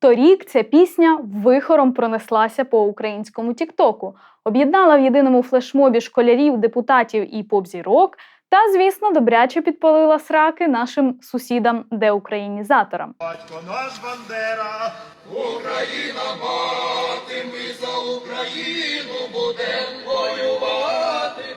Торік ця пісня вихором пронеслася по українському Тіктоку, об'єднала в єдиному флешмобі школярів, депутатів і поп-зірок та, звісно, добряче підпалила сраки нашим сусідам деукраїнізаторам. Батько наш Бандера,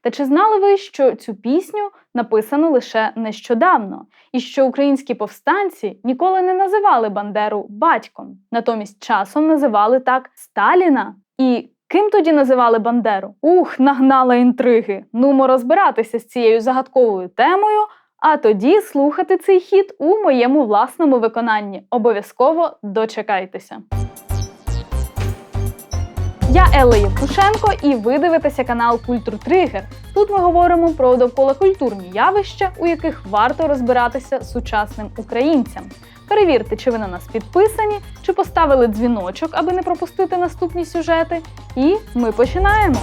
Та чи знали ви, що цю пісню написано лише нещодавно, і що українські повстанці ніколи не називали Бандеру батьком, натомість часом називали так Сталіна? І ким тоді називали Бандеру? Ух, нагнала інтриги. Нумо розбиратися з цією загадковою темою. А тоді слухати цей хіт у моєму власному виконанні. Обов'язково дочекайтеся. Я Елла Євтушенко, і ви дивитеся канал Культур Тригер. Тут ми говоримо про довколакультурні явища, у яких варто розбиратися сучасним українцям. Перевірте, чи ви на нас підписані, чи поставили дзвіночок, аби не пропустити наступні сюжети. І ми починаємо.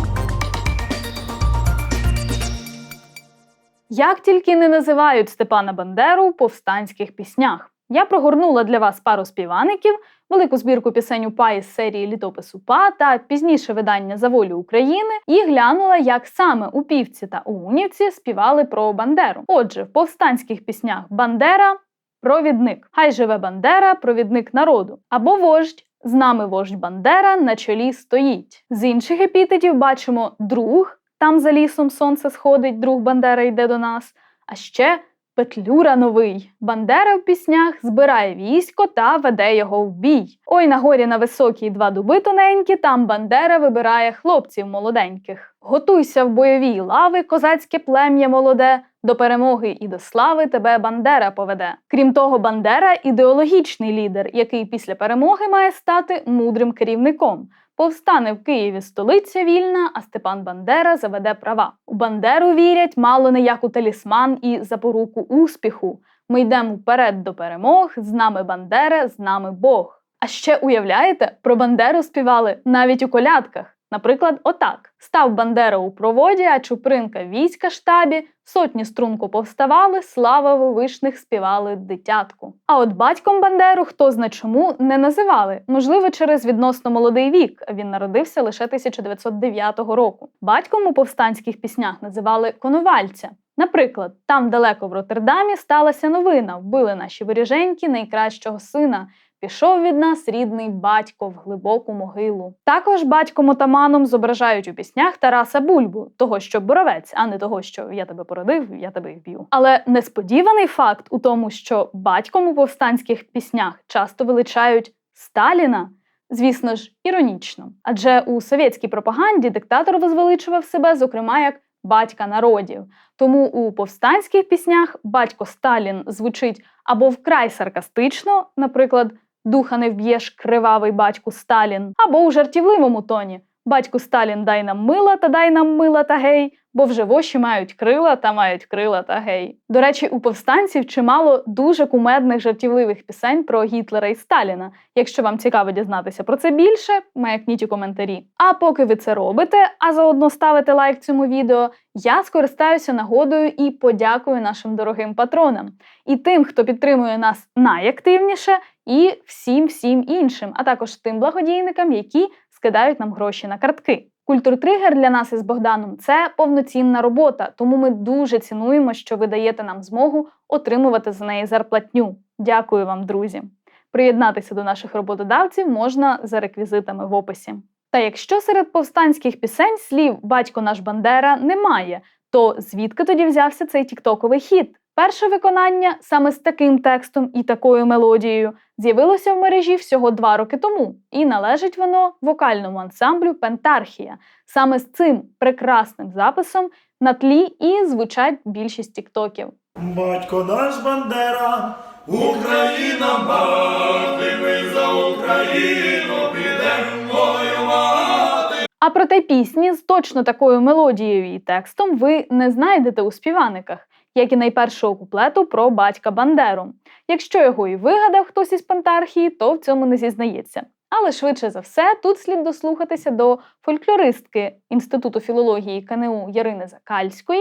Як тільки не називають Степана Бандеру у повстанських піснях. Я прогорнула для вас пару співаників, велику збірку пісень УПА із серії Літопис УПА та пізніше видання За волю України і глянула, як саме упівці та унівці співали про Бандеру. Отже, в повстанських піснях Бандера провідник. Хай живе Бандера, провідник народу. Або вождь. З нами вождь Бандера на чолі стоїть. З інших епітетів бачимо друг. Там за лісом сонце сходить, друг Бандера йде до нас. А ще Петлюра новий. Бандера в піснях збирає військо та веде його в бій. Ой, на горі на високій два дуби тоненькі, там Бандера вибирає хлопців молоденьких. Готуйся в бойовій лави, козацьке плем'я молоде. До перемоги і до слави тебе Бандера поведе. Крім того, Бандера ідеологічний лідер, який після перемоги має стати мудрим керівником. Повстане в Києві столиця вільна, а Степан Бандера заведе права. У Бандеру вірять мало не як у талісман і запоруку успіху. Ми йдемо вперед до перемог. З нами Бандера, з нами Бог. А ще уявляєте, про Бандеру співали навіть у колядках. Наприклад, отак: став Бандера у проводі, а Чупринка війська штабі, сотні струнку повставали, слава вишних співали дитятку. А от батьком Бандеру хто зна чому не називали, можливо, через відносно молодий вік. Він народився лише 1909 року. Батьком у повстанських піснях називали Коновальця. Наприклад, там далеко в Роттердамі сталася новина: вбили наші воріженьки найкращого сина. Пішов від нас рідний батько в глибоку могилу. Також батьком отаманом зображають у піснях Тараса Бульбу, того, що боровець, а не того, що я тебе породив, я тебе вб'ю. Але несподіваний факт у тому, що батьком у повстанських піснях часто величають Сталіна. Звісно ж, іронічно. Адже у совєтській пропаганді диктатор возвеличував себе, зокрема, як батька народів. Тому у повстанських піснях батько Сталін звучить або вкрай саркастично, наприклад, духа не вб'єш кривавий батьку Сталін, або у жартівливому тоні батьку Сталін дай нам мила та дай нам мила та гей, бо вже воші мають крила та мають крила та гей. До речі, у повстанців чимало дуже кумедних жартівливих пісень про Гітлера і Сталіна. Якщо вам цікаво дізнатися про це більше, маякніть у коментарі. А поки ви це робите, а заодно ставите лайк цьому відео, я скористаюся нагодою і подякую нашим дорогим патронам і тим, хто підтримує нас найактивніше, і всім всім іншим, а також тим благодійникам, які скидають нам гроші на картки. Культуртригер для нас із Богданом це повноцінна робота, тому ми дуже цінуємо, що ви даєте нам змогу отримувати за неї зарплатню. Дякую вам, друзі! Приєднатися до наших роботодавців можна за реквізитами в описі. Та якщо серед повстанських пісень слів Батько наш Бандера немає, то звідки тоді взявся цей тіктоковий хіт? Перше виконання саме з таким текстом і такою мелодією з'явилося в мережі всього два роки тому, і належить воно вокальному ансамблю Пентархія. Саме з цим прекрасним записом на тлі і звучать більшість тіктоків. батько наш Бандера, Україна мати, ми за Україну підемо воювати. А проте пісні з точно такою мелодією і текстом ви не знайдете у співаниках, як і найпершого куплету про батька Бандеру. Якщо його і вигадав хтось із Пантархії, то в цьому не зізнається. Але швидше за все, тут слід дослухатися до фольклористки Інституту філології КНУ Ярини Закальської,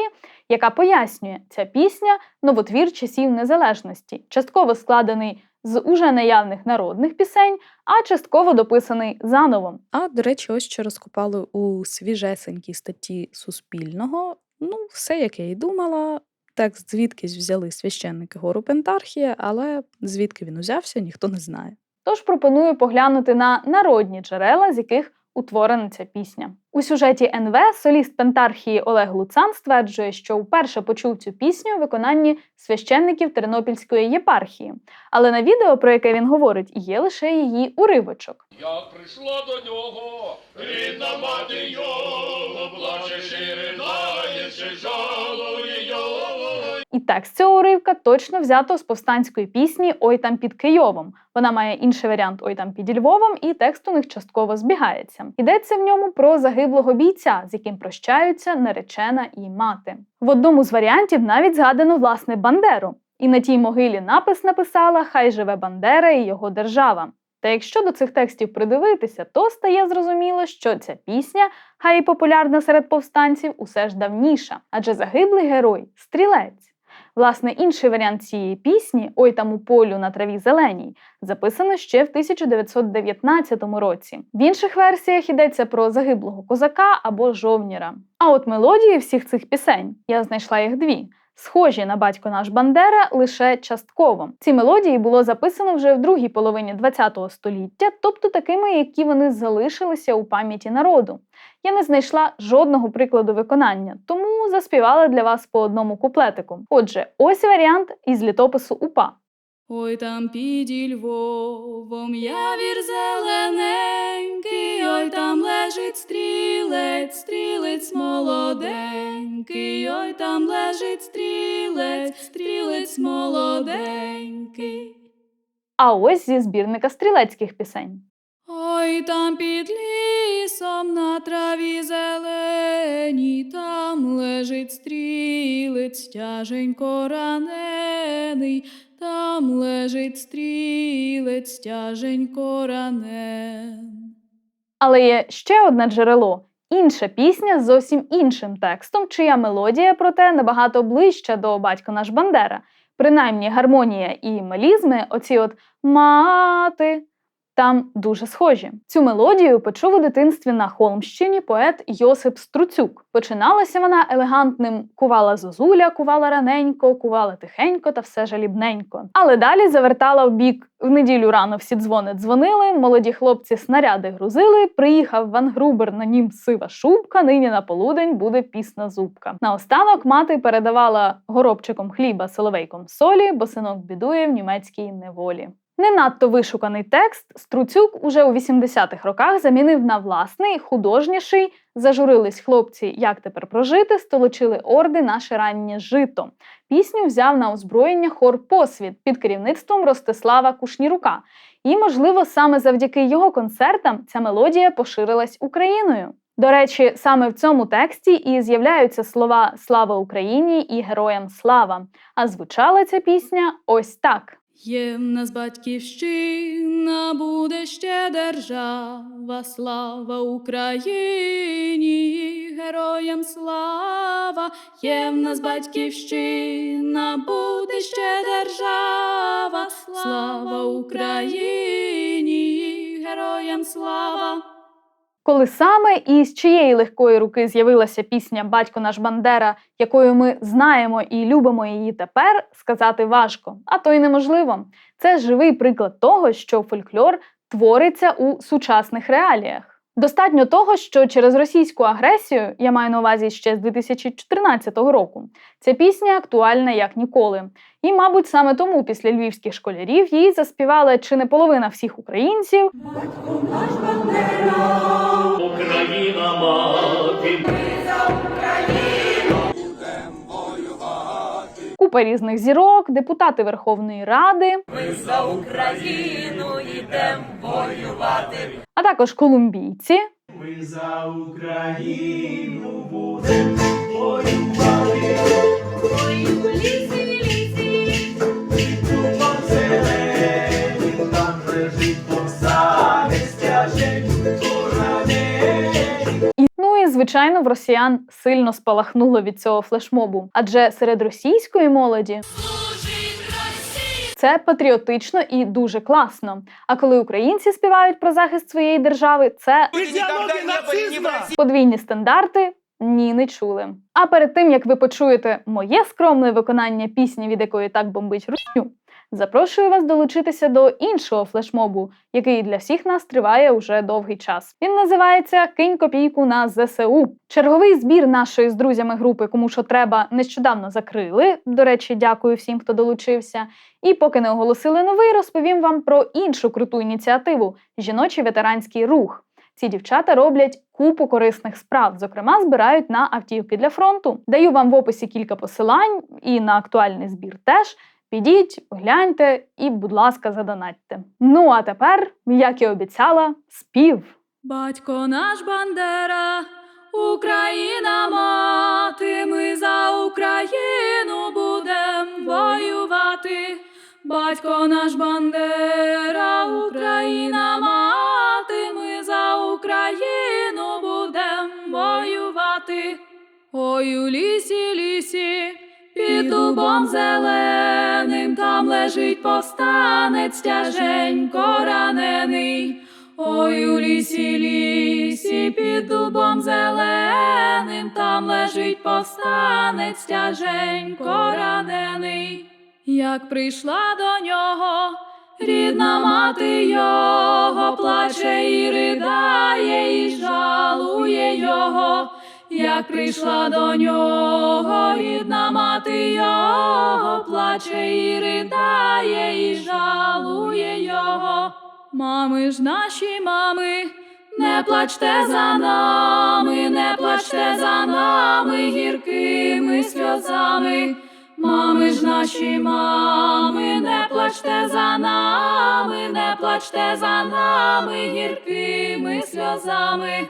яка пояснює, ця пісня новотвір часів незалежності, частково складений з уже наявних народних пісень, а частково дописаний заново. А до речі, ось що розкопали у свіжесенькій статті Суспільного. Ну, все, як я й думала. Текст звідкись взяли священники гору Пентархія, але звідки він узявся, ніхто не знає. Тож пропоную поглянути на народні джерела, з яких утворена ця пісня. У сюжеті НВ соліст Пентархії Олег Луцан стверджує, що вперше почув цю пісню у виконанні священників Тернопільської єпархії. Але на відео, про яке він говорить, є лише її уривочок. Як прийшла до нього, рідна мати його, плаче ридає, жалує. І текст цього уривка точно взято з повстанської пісні Ой там під Києвом. Вона має інший варіант Ой там під Львовом, і текст у них частково збігається. Йдеться в ньому про загиблого бійця, з яким прощаються наречена і мати. В одному з варіантів навіть згадано власне Бандеру. І на тій могилі напис написала Хай живе Бандера і його держава. Та якщо до цих текстів придивитися, то стає зрозуміло, що ця пісня, хай і популярна серед повстанців, усе ж давніша, адже загиблий герой стрілець. Власне, інший варіант цієї пісні Ой там у полю на траві зеленій записано ще в 1919 році. В інших версіях йдеться про загиблого козака або жовніра. А от мелодії всіх цих пісень я знайшла їх дві. Схожі на батько наш Бандера лише частково. Ці мелодії було записано вже в другій половині ХХ століття, тобто такими, які вони залишилися у пам'яті народу. Я не знайшла жодного прикладу виконання, тому заспівала для вас по одному куплетику. Отже, ось варіант із літопису УПА. Ой там під Львовом явір зелененький, ой там лежить стрілець, стрілець молоденький, ой там лежить стрілець, стрілець молоденький. А ось зі збірника стрілецьких пісень. Ой там під лісом на траві зеленій, там лежить стрілець, тяженько ранений, там лежить стрілець, тяженько ранен. Але є ще одне джерело. Інша пісня з зовсім іншим текстом, чия мелодія, проте набагато ближча до батько наш Бандера. Принаймні гармонія і мелізми, оці от мати, там дуже схожі. Цю мелодію почув у дитинстві на Холмщині поет Йосип Струцюк. Починалася вона елегантним кувала зозуля, кувала раненько, кувала тихенько та все жалібненько. Але далі завертала в бік в неділю рано всі дзвони дзвонили, молоді хлопці снаряди грузили. Приїхав Ван Грубер, на нім сива шубка. Нині на полудень буде пісна зубка. Наостанок мати передавала горобчиком хліба соловейком солі, бо синок бідує в німецькій неволі. Не надто вишуканий текст Струцюк уже у 80-х роках замінив на власний, художніший. Зажурились хлопці, як тепер прожити, столочили орди наше раннє жито. Пісню взяв на озброєння хор Посвіт під керівництвом Ростислава Кушнірука. І, можливо, саме завдяки його концертам ця мелодія поширилась Україною. До речі, саме в цьому тексті і з'являються слова Слава Україні і Героям слава. А звучала ця пісня ось так. Є в нас батьківщина, буде ще держава, слава Україні, героям слава, є в нас батьківщина, буде ще держава, слава Україні, героям слава. Коли саме і з чиєї легкої руки з'явилася пісня Батько наш Бандера, якою ми знаємо і любимо її тепер, сказати важко, а то й неможливо. Це живий приклад того, що фольклор твориться у сучасних реаліях. Достатньо того, що через російську агресію, я маю на увазі ще з 2014 року, ця пісня актуальна як ніколи. І, мабуть, саме тому після львівських школярів її заспівала чи не половина всіх українців, Україна мати, купа різних зірок, депутати Верховної Ради. Ми за Україну йдем воювати. а також колумбійці. Ми за Україну будемо воювати. Зелені, там лежить повстанець тяжень, поранений. Звичайно, в росіян сильно спалахнуло від цього флешмобу. Адже серед російської молоді це патріотично і дуже класно. А коли українці співають про захист своєї держави, це подвійні стандарти. Ні, не чули. А перед тим як ви почуєте моє скромне виконання пісні, від якої так бомбить Русню, запрошую вас долучитися до іншого флешмобу, який для всіх нас триває уже довгий час. Він називається Кинь копійку на ЗСУ. Черговий збір нашої з друзями групи, кому що треба, нещодавно закрили. До речі, дякую всім, хто долучився. І поки не оголосили новий, розповім вам про іншу круту ініціативу жіночий ветеранський рух. Ці дівчата роблять купу корисних справ, зокрема, збирають на автівки для фронту. Даю вам в описі кілька посилань і на актуальний збір теж. Підіть, гляньте і, будь ласка, задонатьте. Ну а тепер, як і обіцяла, спів. Батько наш Бандера, Україна мати, ми за Україну будем воювати. Батько наш Бандера, Україна мати, ми за Україну будем воювати. Ой у лісі, лісі, під дубом зеленим, там лежить повстанець тяженько ранений. Ой у лісі, лісі, під дубом зеленим, там лежить повстанець тяженько ранений. Як прийшла до нього, рідна мати його, плаче і ридає, і жалує його. Як прийшла до нього, рідна мати його, плаче і ридає, і жалує його. Мами ж наші мами, не плачте за нами, не плачте за нами гіркими сльозами. Мами ж наші мами, не плачте за нами, не плачте за нами гіркими сльозами.